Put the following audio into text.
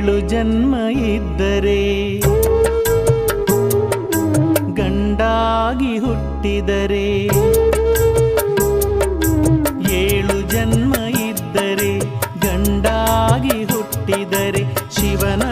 ಏಳು ಜನ್ಮ ಇದ್ದರೆ ಗಂಡಾಗಿ ಹುಟ್ಟಿದರೆ ಏಳು ಜನ್ಮ ಇದ್ದರೆ ಗಂಡಾಗಿ ಹುಟ್ಟಿದರೆ ಶಿವನ